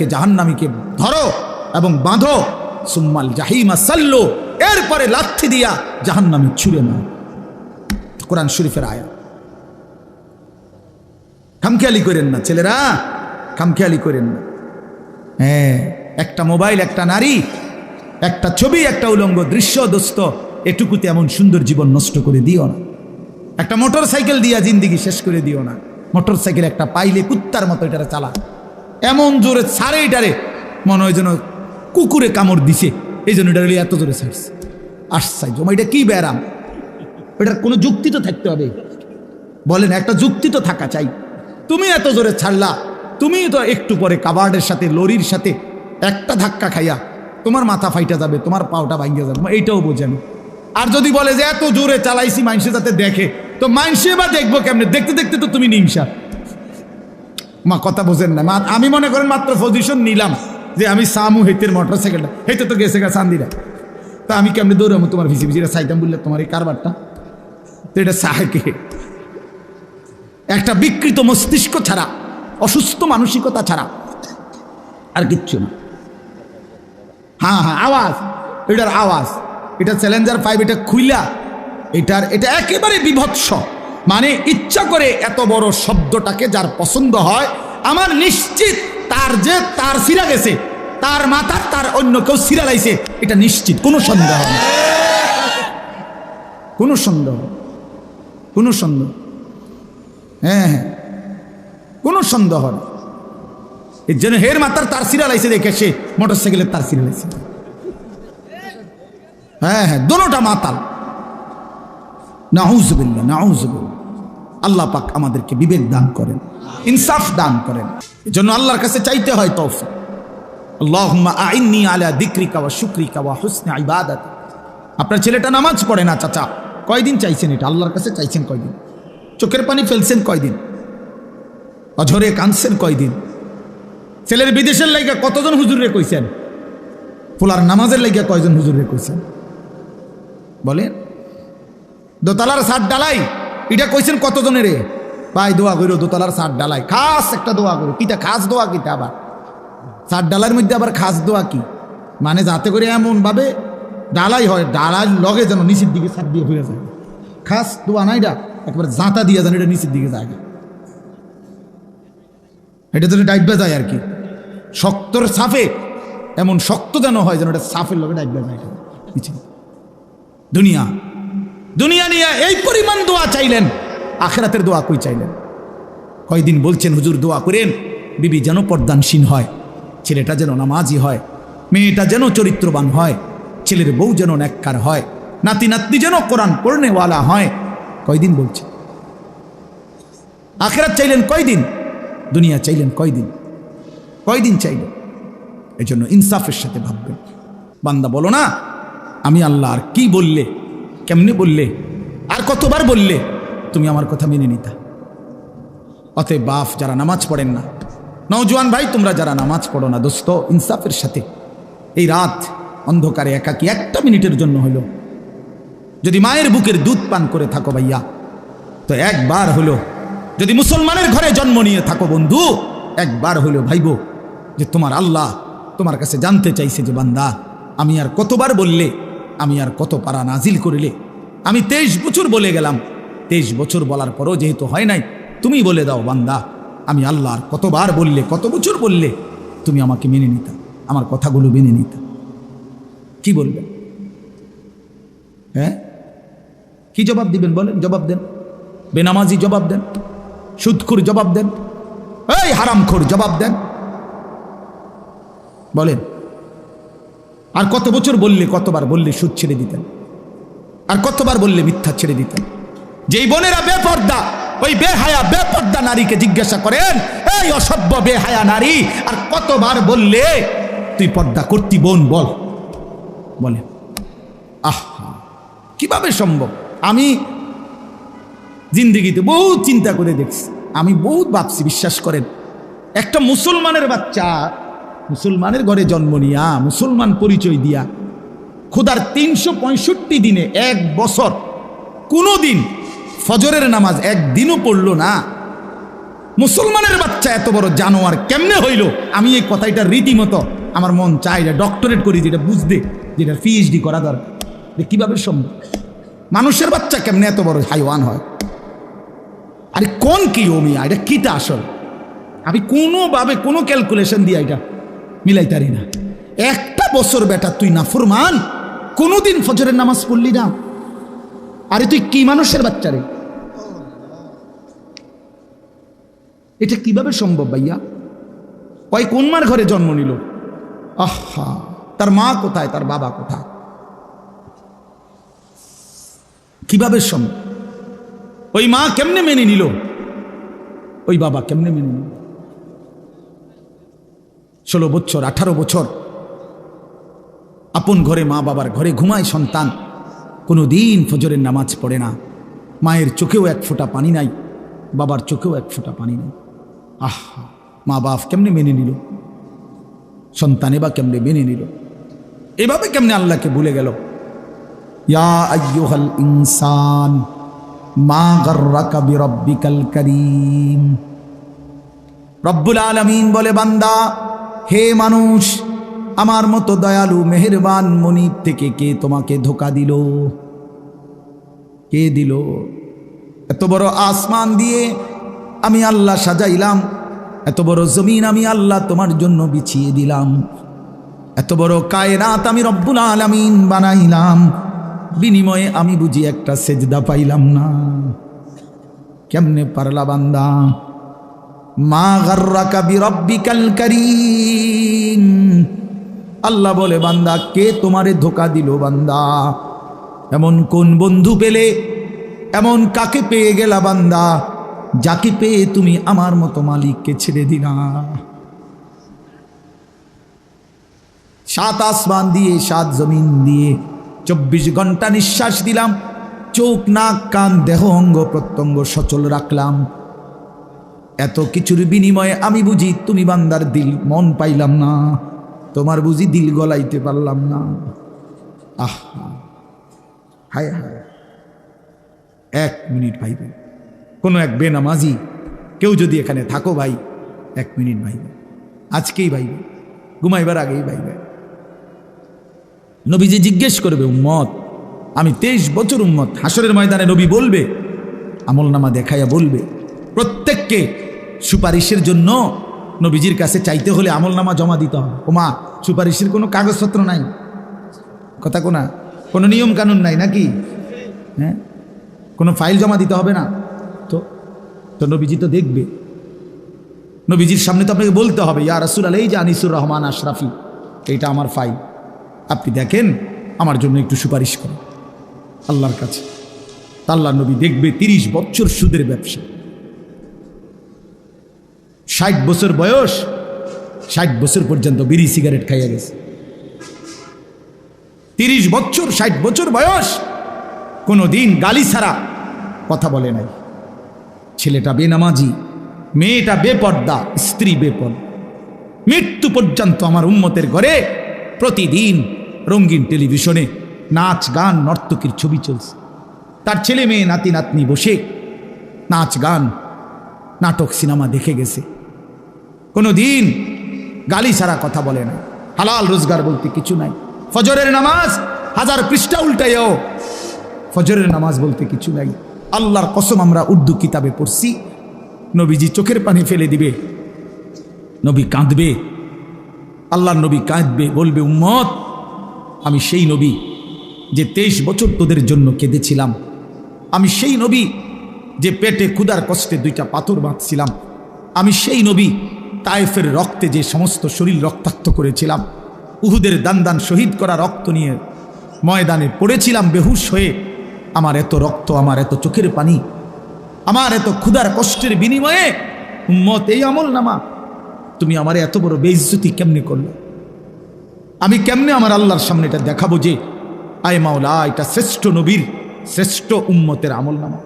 ছেলেটাকে জাহান্নামীকে ধরো এবং বাঁধো। সুম্মাল জাহিমা সাল্লো। এরপরে লাথি দিয়া জাহান্নামী ছুড়ে মার। কোরআন শরীফের আয়া খামখেয়ালি করেন না ছেলেরা, খামখেয়ালি করেন না। হ্যাঁ একটা মোবাইল, একটা নারী, একটা ছবি, একটা উলঙ্গ দৃশ্য, দোস্ত, এটুকুতে এমন সুন্দর জীবন নষ্ট করে দিও না। একটা মোটর সাইকেল দিয়া জিন্দিগি শেষ করে দিও না। মোটর সাইকেল একটা পাইলে কুত্তার মতো এটা চালা। এমন জোরে ছাড়ে এটারে। মনে হয় যেন কুকুরে কামড় দিছে। এই জন্য এটা এত জোরে ছাড়ছে। আশ্চর্য এটা কি ব্যারাম এটার কোনো যুক্তি তো থাকতে হবে। বলেন, একটা যুক্তি তো থাকা চাই। তুমি এত জোরে ছাড়লা, তুমি তো একটু পরে কাবার্ডের সাথে, লরির সাথে একটা ধাক্কা খাইয়া তোমার মাথা ফাইটা যাবে, তোমার পাওটা ভাঙ্গে যাবে। এইটাও বোঝেন আর যদি বলে যে, এত জোরে চালাইছি মানুষে যাতে দেখে, তো মানুষে বা দেখব কেমনে? দেখতে দেখতে তো তুমি নিমসা মা, কথা বোঝেন না। মা, আমি মনে করেন মাত্র পজিশন নিলাম যে আমি সামু হেতের মোটর সাইকেলটা হেতে তো গেছে গা চান্দিরা। তা আমি কেমনে দৌড়াবো তোমার ভিসি ভিসিটা সাইতাম বললে তোমার এই কারবারটা। তো এটা সাহাকে। একটা বিকৃত মস্তিষ্ক ছাড়া, অসুস্থ মানসিকতা ছাড়া, আর কিচ্ছু না। হ্যাঁ হ্যাঁ আওয়াজ। এটার আওয়াজ। এটা চ্যালেঞ্জার ফাইভ এটা খুইলা। এটার, এটা একেবারে বিভৎস। মানে ইচ্ছা করে এত বড় শব্দটাকে যার পছন্দ হয়, আমার নিশ্চিত তার যে তার সিরা গেছে, তার মাথা, তার অন্য কেউ সিরা লাইছে, এটা নিশ্চিত, কোনো সন্দেহ কোনো সন্দেহ কোনো সন্দেহ হ্যাঁ হ্যাঁ কোনো সন্দেহ এর জন্য হের মাতার তার সিরা লাইছে দেখে সে মোটর সাইকেলের তার সিরা লাইছে। হ্যাঁ হ্যাঁ দোনোটা মাতাল। নাউজবিল্লা নাউজবিল্লা আল্লাহ পাক আমাদেরকে বিবেক দান করেন, ইনসাফ দান করেন। এই জন্য আল্লাহর কাছে চাইতে হয় তৌফিক। আল্লাহুম্মা আইন্নি আলা দিক্রিকা ওয়া শুকরিকা ওয়া ইবাদাত। আপনার ছেলেটা নামাজ পড়ে না, চাচা? কয়দিন চাইছেন এটা? আল্লাহর কাছে চাইছেন কয়দিন? চোখের পানি ফেলছেন কয়দিন? অঝরে কাঁদছেন কয়দিন? ছেলের বিদেশের লাইগা কতজন হুজুরে কইছেন? ফুলার নামাজের লাইগা কয়জন হুজুরে কইছেন? বলেন, দোতলার সাত ডালাই এটা কইছেন কতজনের রে? ভাই, দোয়া করো দোতলার সাত ডালাই। খাস একটা দোয়া করো কিটা খাস দোয়া কিটা আবার? সাত ডালার মধ্যে আবার খাস দোয়া কি? মানে যাতে করে এমন ভাবে ডালাই হয় ডালার লগে যেন নিচের দিকে সাত দিয়ে ফিরে যায়। খাস দোয়া না এটা? একবার জাঁতা দিয়ে যেন এটা নিচের দিকে যায়। এটা যেন ডাইবা যায় আর কি। শক্তর সাফে এমন শক্ত যেন হয় যেন এটা সাফের লগে ডাইবা যায়। দুনিয়া। দুনিয়া নিয়ে এই পরিমাণ দোয়া চাইলেন, আখেরাতের দোয়া কই চাইলেন? কয়দিন বলছেন, হুজুর, দোয়া করেন, বিবি যেন পর্দানসীন হয়, ছেলেটা যেন নামাজি হয়, মেয়েটা যেন চরিত্রবান হয়, ছেলের বউ যেন ন্যাক্কার হয়, নাতি, নাতনি যেন কোরআন পড়নেওয়ালা হয়। কয়দিন বলছে আখেরাত চাইলেন কয়দিন? দুনিয়া চাইলেন কয়দিন? কয়দিন চাইলেন? এই জন্য ইনসাফের সাথে ভাববেন। বান্দা বলো না, আমি আল্লাহ আর কি বললে? কেমনে বললে? আর কতবার বললে? তুমি আমার কথা মেনে নিতা। অতএব বাপ, যারা নামাজ পড়েন না, নওজোয়ান ভাই, তোমরা যারা নামাজ পড়ো না, দোস্ত, ইনসাফের সাথে। এই রাত অন্ধকারে একাকি একটা মিনিটের জন্য হলো। যদি মায়ের বুকের দুধ পান করে থাকো ভাইয়া, তো একবার হলো। যদি মুসলমানের ঘরে জন্ম নিয়ে থাকো বন্ধু, একবার হলো ভাইব, যে তোমার আল্লাহ তোমার কাছে জানতে চাইছে যে বান্দা, আমি আর কতবার বললে আমি আর কত পারা নাজিল করিলে? আমি তেইশ বছর বলে গেলাম। তেইশ বছর বলার পরও যেহেতু হয় নাই, তুমি বলে দাও বান্দা, আমি আল্লাহ আর কতবার বললে, কত বছর বললে, তুমি আমাকে মেনে নিতা, আমার কথাগুলো মেনে নিতা। কি বলবেন? হ্যাঁ? কি জবাব দিবেন বলেন, জবাব দেন। বেনামাজি জবাব দেন, সুদখুর জবাব দেন, এই হারামখোর জবাব দেন। বলেন। আর কত বছর বললে, কতবার বললে সুদ ছেড়ে দিতেন? আর কতবার বললে মিথ্যা ছেড়ে দিতেন? যেই বোনেরা বেপর্দা, ওই বেহায়া, বেপর্দা নারীকে জিজ্ঞাসা করেন, এই অসভ্য, বেহায়া নারী, আর কতবার বললে তুই পর্দা করতি বোন, বল। বলে, আহা, কীভাবে সম্ভব? আমি জিন্দিগিতে বহুত চিন্তা করে দেখছি। আমি বহুত ভাবছি, বিশ্বাস করেন, একটা মুসলমানের বাচ্চা মুসলমানের ঘরে জন্ম নিয়া, মুসলমান পরিচয় দিয়া, খোদার তিনশো পঁয়ষট্টি দিনে এক বছর কোনো দিন ফজরের নামাজ একদিনও পড়ল না। মুসলমানের বাচ্চা এত বড় জানোয়ার কেমনে হইল? আমি এই কথাটা রীতিমতো আমার মন চাই যে ডক্টরেট করি, যেটা বুঝতে যেটা পিএইচডি করা দরকার। কীভাবে সম্ভব? মানুষের বাচ্চা কেমনে এত বড় হাইওয়ান হয়? আরে কোন কি ওমিয়া এটা কিটা আসল? আমি কোনোভাবে কোনো ক্যালকুলেশন দিয়ে এটা মিলাইতারি না। একটা বছর বেটা তুই না ফুরমান কোনোদিন ফজরের নামাজ পড়লি না। আরে তুই কি মানুষের বাচ্চা রে? এটা কীভাবে সম্ভব ভাইয়া? কয়, কোন মার ঘরে জন্ম নিল? আহা, তার মা কোথায়, তার বাবা কোথায়? কীভাবে সম্ভব? ওই মা কেমনে মেনে নিল? ওই বাবা কেমনে মেনে নিল? ষোলো বছর, আঠারো বছর। আপন ঘরে মা বাবার ঘরে ঘুমায় সন্তান। কোনো দিন ফজরের নামাজ পড়ে না। মায়ের চোখেও এক ফোঁটা পানি নাই, বাবার চোখেও এক ফোঁটা পানি নাই। আহা, মা বাপ কেমনে মেনে নিল? সন্তানে বা কেমনে মেনে নিল? এভাবে কেমনে আল্লাহকে ভুলে গেল? ইনসান, মা করিম। রব্বুল আলামিন বলে, বান্দা হে মানুষ, আমার মতো দয়ালু মেহেরবান মনিব থেকে কে তোমাকে ধোকা দিল? কে দিল? এত বড় আসমান দিয়ে আমি আল্লাহ সাজাইলাম, এত বড় জমিন আমি আল্লাহ তোমার জন্য বিছিয়ে দিলাম, এত বড় কায়রাত আমি রব্বুল আলামিন বানাইলাম, বিনিময়ে আমি বুঝি একটা সেজদা পাইলাম না। কেমনে পারলা বান্দা? মা গার্রাকা বিরব্বিকাল করিম। আল্লাহ বলে, বান্দা, কে তোমারে ধোকা দিল বান্দা? এমন কোন বন্ধু পেলে? এমন কাকে পেয়ে গেলা বান্দা? যাকে পেয়ে তুমি আমার মতো মালিককে ছেড়ে দিলা। সাত আসমান দিয়ে, সাত জমিন দিয়ে চব্বিশ ঘণ্টা নিঃশ্বাস দিলাম। চোখ, নাক, কান, দেহ, অঙ্গ প্রত্যঙ্গ সচল রাখলাম। এত কিছুর বিনিময়ে আমি বুঝি তুমি বান্দার দিল, মন পাইলাম না। তোমার বুঝি দিল গলাইতে পারলাম না। আহ, হায় হায়। এক মিনিট ভাইবে কোনো এক বেনামাজি, কেউ যদি এখানে থাকো ভাই, এক মিনিট ভাইবে আজকেই ভাইবে ঘুমাইবার আগেই ভাইবে নবীজি জিজ্ঞেস করবে, উম্মত, আমি তেইশ বছর উম্মত হাসরের ময়দানে নবী বলবে আমল নামা দেখাইয়া বলবে। প্রত্যেককে সুপারিশের জন্য নবীজির কাছে চাইতে হলে আমল নামা জমা দিতে হবে। ওমা, সুপারিশের কোনো কাগজপত্র নাই। কথা কোনা কোনো নিয়ম কানুন নাই নাকি? হ্যাঁ? কোনো ফাইল জমা দিতে হবে না? তো তো নবীজি তো দেখবে। নবীজির সামনে তো আপনাকে বলতে হবে, ইয়া রাসুল আলাই যে আনিসুর রহমান আশরাফি, এইটা আমার ফাইল। আপনি দেখেন, আমার জন্য একটু সুপারিশ করেন। আল্লাহর কাছে। আল্লাহ নবী দেখবে তিরিশ বছর সুদের ব্যবসা। ষাট বছর বয়স, ষাট বছর পর্যন্ত বিড়ি সিগারেট খাইয়া গেছে। তিরিশ বছর, ষাট বছর বয়স কোনো দিন গালি ছাড়া কথা বলে নাই। ছেলেটা বেনামাজি, মেয়েটা বেপর্দা, স্ত্রী বেপদ। মৃত্যু পর্যন্ত আমার উম্মতের ঘরে প্রতিদিন রঙিন টেলিভিশনে নাচ, গান, নর্তকীর ছবি চলছে। তার ছেলে মেয়ে, নাতি, নাতনি বসে নাচ, গান, নাটক, সিনেমা দেখে গেছে। কোনো দিন গালি ছাড়া কথা বলে না। হালাল রোজগার বলতে কিছু নাই। ফজরের নামাজ, হাজার পৃষ্ঠা উল্টাইও ফজরের নামাজ বলতে কিছু নাই। আল্লাহর কসম আমরা উর্দু কিতাবে পড়ছি। নবীজি চোখের পানি ফেলে দিবে, নবী কাঁদবে, আল্লাহর নবী কাঁদবে, বলবে, উম্মত, আমি সেই নবী যে তেইশ বছর তোদের জন্য কেঁদেছিলাম। আমি সেই নবী যে পেটে ক্ষুদার কষ্টে দুইটা পাথর বাঁধছিলাম। আমি সেই নবী তায়েফের রক্তে যে সমস্ত শরীর রক্তাক্ত করেছিলাম, উহুদের দান দান শহীদ করা রক্ত নিয়ে ময়দানে পড়েছিলাম বেহুশ হয়ে, আমার এত রক্ত, আমার এত চোখের পানি, আমার এত ক্ষুধার কষ্টের বিনিময়ে উম্মত, এই আমল নামা, তুমি আমার এত বড় বেইজ্জতি কেমনে করল? আমি কেমনে আমার আল্লাহর সামনে এটা দেখাবো যে, আয় মাওলা, এটা শ্রেষ্ঠ নবীর, শ্রেষ্ঠ উম্মতের আমল নামা।